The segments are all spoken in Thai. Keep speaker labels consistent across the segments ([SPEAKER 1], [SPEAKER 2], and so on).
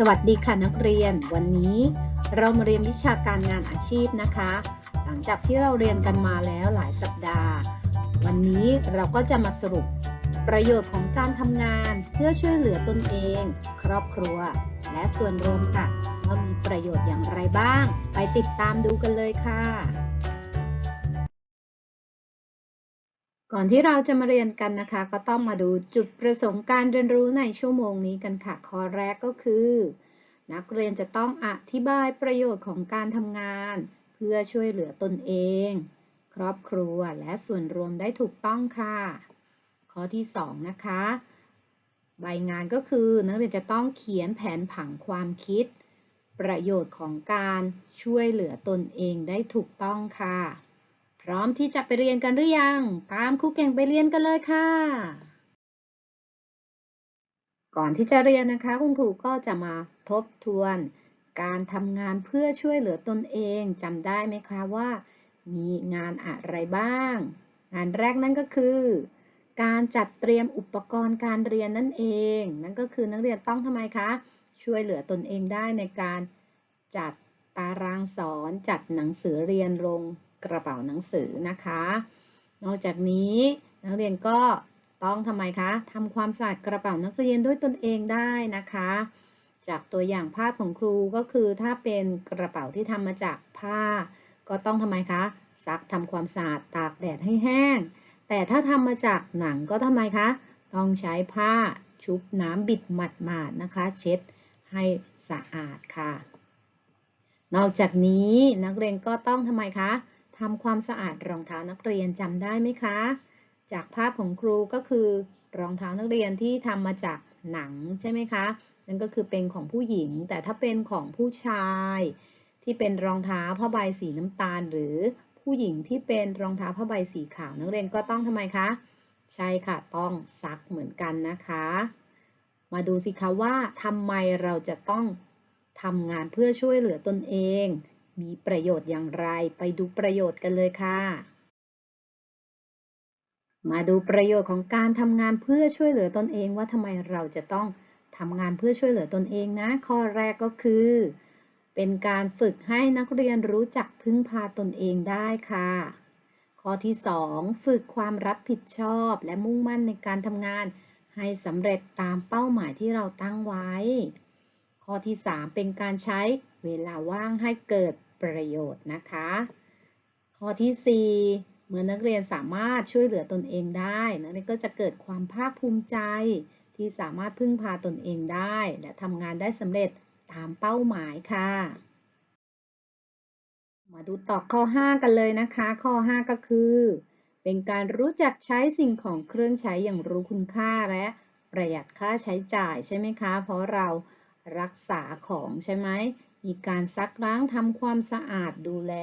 [SPEAKER 1] สวัสดีค่ะนักเรียน วันนี้เรามาเรียนวิชาการงานอาชีพนะคะ หลังจากที่เราเรียนกันมาแล้วหลายสัปดาห์ วันนี้เราก็จะมาสรุปประโยชน์ของการทำงานเพื่อช่วยเหลือตนเอง ครอบครัว และส่วนรวมค่ะว่ามีประโยชน์อย่างไรบ้าง ไปติดตามดูกันเลยค่ะ ก่อนที่เราจะมาเรียนกันนะคะ ก็ต้องมาดูจุดประสงค์การเรียนรู้ในชั่วโมงนี้กันค่ะ ข้อแรกก็คือ นักเรียนจะต้องอธิบายประโยชน์ของการทำงาน เพื่อช่วยเหลือตนเอง ครอบครัวและส่วนรวมได้ถูกต้องค่ะ ข้อที่ 2 นะคะ ใบงานก็คือนักเรียนจะต้องเขียนแผนผังความคิด ประโยชน์ของการช่วยเหลือตนเองได้ถูกต้องค่ะ พร้อมที่จะไปเรียนกันหรือยัง ตามครูเก่งไปเรียนกันเลยค่ะ ก่อนที่จะเรียนนะคะ คุณครูก็จะมาทบทวน การทำงานเพื่อช่วยเหลือตนเองจำได้ไหมคะว่า มีงานอะไรบ้าง งานแรกนั่นก็คือ การจัดเตรียมอุปกรณ์การเรียนนั่นเอง นั่นก็คือนักเรียนต้องทำไมคะ ช่วยเหลือตนเองได้ในการจัดตารางสอนจัดหนังสือเรียนลง กระเป๋าหนังสือนะคะ นอกจากนี้นักเรียนก็ต้องทำไมคะทำความสะอาดกระเป๋านักเรียนด้วยตนเองได้นะคะ จากตัวอย่างภาพของครูก็คือถ้าเป็นกระเป๋าที่ทำมาจากผ้า ก็ต้องทำไมคะซักทำความสะอาดตากแดดให้แห้ง แต่ถ้าทำมาจากหนังก็ทำไมคะต้องใช้ผ้าชุบน้ำบิดหมาดๆนะคะ เช็ดให้สะอาดค่ะ นอกจากนี้นักเรียนก็ต้องทำไมคะ ทำความสะอาดรองเท้านักเรียนจำได้ไหมคะ จากภาพของครูก็คือ รองเท้านักเรียนที่ทำมาจากหนังใช่ไหมคะ นั่นก็คือเป็นของผู้หญิง แต่ถ้าเป็นของผู้ชาย ที่เป็นรองเท้าผ้าใบสีน้ำตาล หรือผู้หญิงที่เป็นรองเท้าผ้าใบสีขาวนักเรียนก็ต้องทำไมคะ ใช่ค่ะต้องซักเหมือนกันนะคะ มาดูสิคะว่าทำไมเราจะต้องทำงานเพื่อช่วยเหลือตนเอง มีประโยชน์อย่างไรไปดูประโยชน์กันเลยค่ะ มาดูประโยชน์ของการทำงานเพื่อช่วยเหลือตนเองว่าทำไมเราจะต้องทำงานเพื่อช่วยเหลือตนเองนะ ข้อแรกก็คือ เป็นการฝึกให้นักเรียนรู้จักพึ่งพาตนเองได้ค่ะ ข้อที่ 2 ฝึกความรับผิดชอบและมุ่งมั่นในการทำงาน ให้สำเร็จตามเป้าหมายที่เราตั้งไว้ ข้อที่ 3 เป็นการใช้เวลาว่างให้เกิด ประโยชน์นะคะ ข้อที่ 4 เมื่อนักเรียนสามารถช่วยเหลือตนเองได้ นักเรียนก็จะเกิดความภาคภูมิใจ ที่สามารถพึ่งพาตนเองได้ และทำงานได้สำเร็จตามเป้าหมายค่ะ มาดูต่อข้อ 5 กันเลยนะคะ ข้อ 5 ก็คือ เป็นการรู้จักใช้สิ่งของเครื่องใช้อย่างรู้คุณค่าและประหยัดค่าใช้จ่ายใช่ไหมคะ เพราะเรารักษาของใช่ไหม มีการซักล้างทำความสะอาดดูแล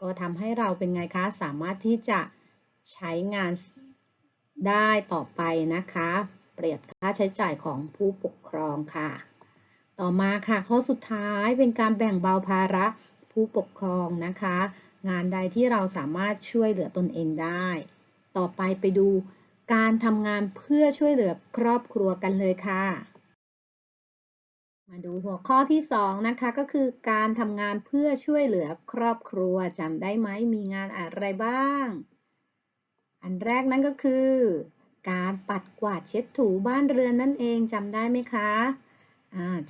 [SPEAKER 1] ก็ทำให้เราเป็นไงคะ สามารถที่จะใช้งานได้ต่อไปนะคะ เประหยัดค่าใช้จ่ายของผู้ปกครองค่ะ ต่อมาค่ะข้อสุดท้ายเป็นการแบ่งเบาภาระผู้ปกครองนะคะ งานใดที่เราสามารถช่วยเหลือตนเองได้ ต่อไปไปดูการทำงานเพื่อช่วยเหลือครอบครัวกันเลยค่ะ มาดูหัวข้อที่2นะคะก็คือการทำงานเพื่อช่วยเหลือครอบครัวจำได้ไหมมีงานอะไรบ้าง อันแรกนั่นก็คือ การปัดกวาดเช็ดถูบ้านเรือนนั่นเองจำได้ไหมคะ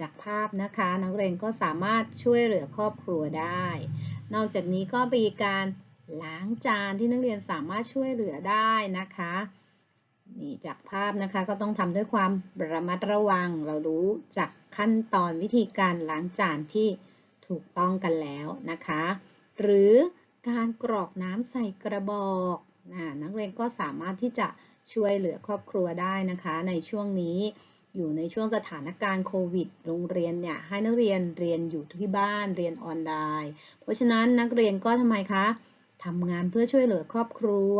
[SPEAKER 1] จากภาพนะคะนักเรียนก็สามารถช่วยเหลือครอบครัวได้ นอกจากนี้ก็มีการล้างจานที่นักเรียนสามารถช่วยเหลือได้นะคะ นี่จากภาพนะคะก็ต้องทำด้วยความระมัดระวัง เรารู้จากขั้นตอนวิธีการล้างจานที่ถูกต้องกันแล้วนะคะ หรือการกรอกน้ำใส่กระบอกนักเรียนก็สามารถที่จะช่วยเหลือครอบครัวได้นะคะ ในช่วงนี้อยู่ในช่วงสถานการณ์โควิด โรงเรียนเนี่ยให้นักเรียนเรียนอยู่ที่บ้านเรียนออนไลน์ เพราะฉะนั้นนักเรียนก็ทำไมคะทำงานเพื่อช่วยเหลือครอบครัว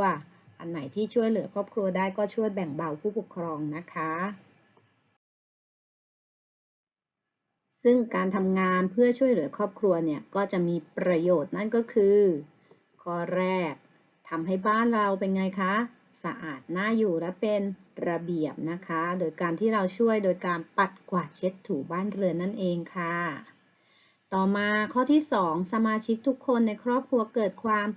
[SPEAKER 1] อันไหนที่ช่วยเหลือครอบครัวได้ก็ช่วยแบ่งเบาผู้ปกครองนะคะ ซึ่งการทำงานเพื่อช่วยเหลือครอบครัวเนี่ยก็จะมีประโยชน์นั่นก็คือ ข้อแรกทำให้บ้านเราเป็นไงคะ สะอาดน่าอยู่และเป็นระเบียบนะคะ โดยการที่เราช่วยโดยการปัดกวาดเช็ดถูบ้านเรือนนั่นเองค่ะ ต่อมาข้อที่ 2 สมาชิกทุกคนในครอบครัวเกิดความ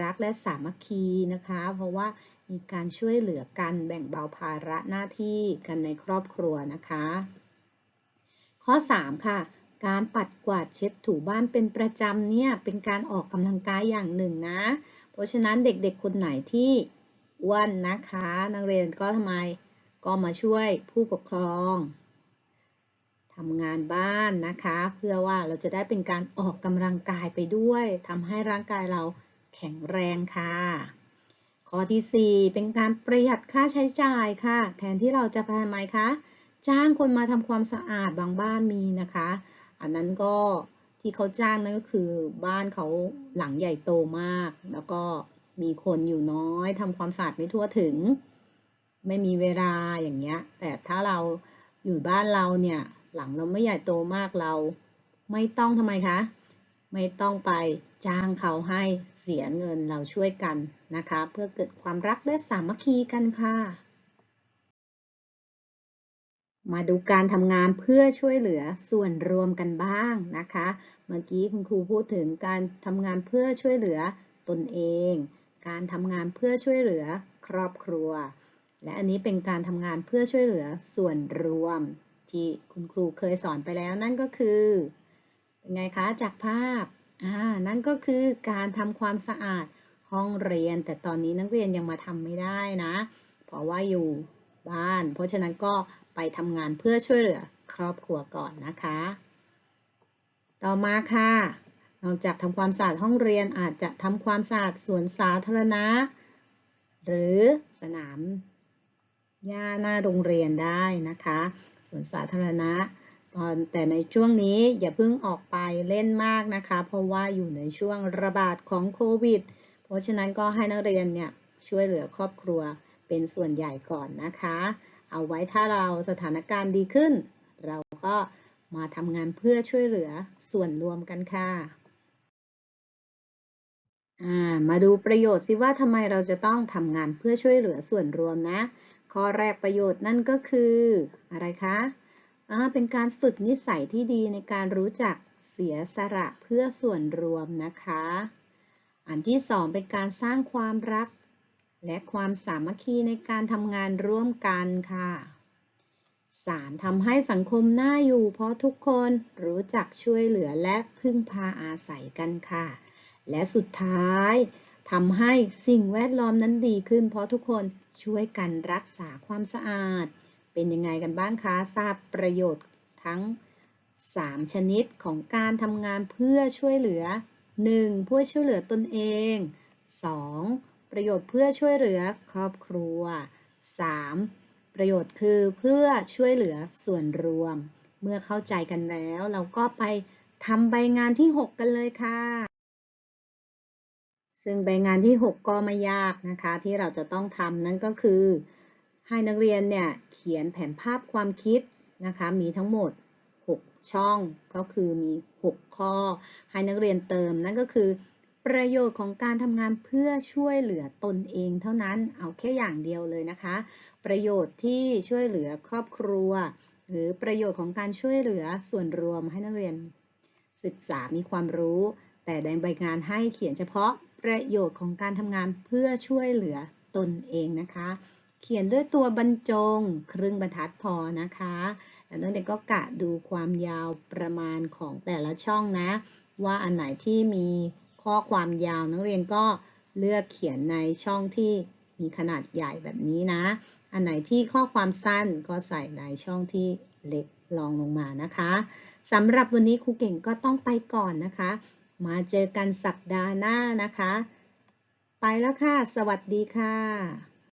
[SPEAKER 1] รักและสามัคคีนะคะ เพราะว่ามีการช่วยเหลือกันแบ่งเบาภาระหน้าที่กันในครอบครัวนะคะ ข้อ 3 ค่ะ การปัดกวาดเช็ดถูบ้านเป็นประจำเนี่ยเป็นการออกกำลังกายอย่างหนึ่งนะ เพราะฉะนั้นเด็กๆคนไหนที่อ้วนนะคะ นักเรียนก็ทำไมก็มาช่วยผู้ปกครองทำงานบ้านนะคะ เพื่อว่าเราจะได้เป็นการออกกำลังกายไปด้วยทำให้ร่างกายเรา แข็งแรงค่ะ ข้อที่ 4 เป็นการประหยัดค่าใช้จ่ายค่ะ แทนที่เราจะไปทำไมคะ จ้างคนมาทำความสะอาดบางบ้านมีนะคะ อันนั้นก็ที่เขาจ้างนั่นก็คือบ้านเขาหลังใหญ่โตมาก แล้วก็มีคนอยู่น้อยทำความสะอาดไม่ทั่วถึง ไม่มีเวลาอย่างเงี้ย แต่ถ้าเราอยู่บ้านเราเนี่ยหลังเราไม่ใหญ่โตมากเรา ไม่ต้องทำไมคะ ไม่ต้องไปจ้างเขาให้เสียเงินเราช่วยกันนะคะ เพื่อเกิดความรักและสามัคคีกันค่ะ มาดูการทำงานเพื่อช่วยเหลือส่วนรวมกันบ้างนะคะ เมื่อกี้คุณครูพูดถึงการทำงานเพื่อช่วยเหลือตนเอง การทำงานเพื่อช่วยเหลือครอบครัว และอันนี้เป็นการทำงานเพื่อช่วยเหลือส่วนรวม ที่คุณครูเคยสอนไปแล้วนั่นก็คือ เป็นไงคะจากภาพอ่านั่นก็คือการทำความสะอาดห้องเรียน แต่ตอนนี้นักเรียนยังมาทำไม่ได้นะ เพราะว่าอยู่บ้าน เพราะฉะนั้นก็ไปทำงานเพื่อช่วยเหลือครอบครัวก่อนนะคะ ต่อมาค่ะนอกจากทำความสะอาดห้องเรียนอาจจะทำความสะอาดสวนสาธารณะ หรือสนามหญ้าหน้าโรงเรียนได้นะคะสวนสาธารณะ ตอนแต่ในช่วงนี้อย่าเพิ่งออกไปเล่นมากนะคะ เพราะว่าอยู่ในช่วงระบาดของโควิด เพราะฉะนั้นก็ให้นักเรียนเนี่ยช่วยเหลือครอบครัวเป็นส่วนใหญ่ก่อนนะคะ เอาไว้ถ้าเราสถานการณ์ดีขึ้น เราก็มาทำงานเพื่อช่วยเหลือส่วนรวมกันค่ะมาดูประโยชน์สิว่าทำไมเราจะต้องทำงานเพื่อช่วยเหลือส่วนรวมนะ ข้อแรกประโยชน์นั่นก็คืออะไรคะ เป็นการฝึกนิสัยที่ดีในการรู้จักเสียสละเพื่อส่วนรวมนะคะ อันที่สองเป็นการสร้างความรัก และความสามัคคีในการทำงานร่วมกันค่ะ 3. ทำให้สังคมน่าอยู่ เพราะทุกคนรู้จักช่วยเหลือและพึ่งพาอาศัยกันค่ะ และสุดท้ายทำให้สิ่งแวดล้อมนั้นดีขึ้น เพราะทุกคนช่วยกันรักษาความสะอาด เป็นยังไงกันบ้างคะ ทราบประโยชน์ทั้ง 3 ชนิดของการทำงานเพื่อช่วยเหลือ 1. เพื่อช่วยเหลือตนเอง 2. ประโยชน์เพื่อช่วยเหลือครอบครัว 3. ประโยชน์คือเพื่อช่วยเหลือส่วนรวม เมื่อเข้าใจกันแล้ว เราก็ไปทำใบงานที่ 6 กันเลยค่ะ ซึ่งใบงานที่ 6 ก็ไม่ยากนะคะ ที่เราจะต้องทำนั่นก็คือ ให้นักเรียนเนี่ยเขียนแผนภาพความคิดนะคะ มีทั้งหมด 6 ช่องก็คือมี 6 ข้อ ให้นักเรียนเติมนั่นก็คือ ประโยชน์ของการทำงานเพื่อช่วยเหลือตนเองเท่านั้นเอาแค่อย่างเดียวเลยนะคะ ประโยชน์ที่ช่วยเหลือครอบครัว หรือประโยชน์ของการช่วยเหลือส่วนรวมให้นักเรียน ศึกษามีความรู้ แต่ในใบงานให้เขียนเฉพาะประโยชน์ของการทำงานเพื่อช่วยเหลือตนเองนะคะ เขียนด้วยตัวบรรจง ครึ่งบรรทัดพอนะคะแล้วนักเรียนก็กะดูความยาวประมาณของแต่ละช่องนะ ว่าอันไหนที่มีข้อความยาวนักเรียนก็เลือกเขียนในช่องที่มีขนาดใหญ่แบบนี้นะ อันไหนที่ข้อความสั้นก็ใส่ในช่องที่เล็กลองลงมานะคะสำหรับวันนี้ครูเก่งก็ต้องไปก่อนนะคะ มาเจอกันสัปดาห์หน้านะคะ ไปแล้วค่ะ สวัสดีค่ะ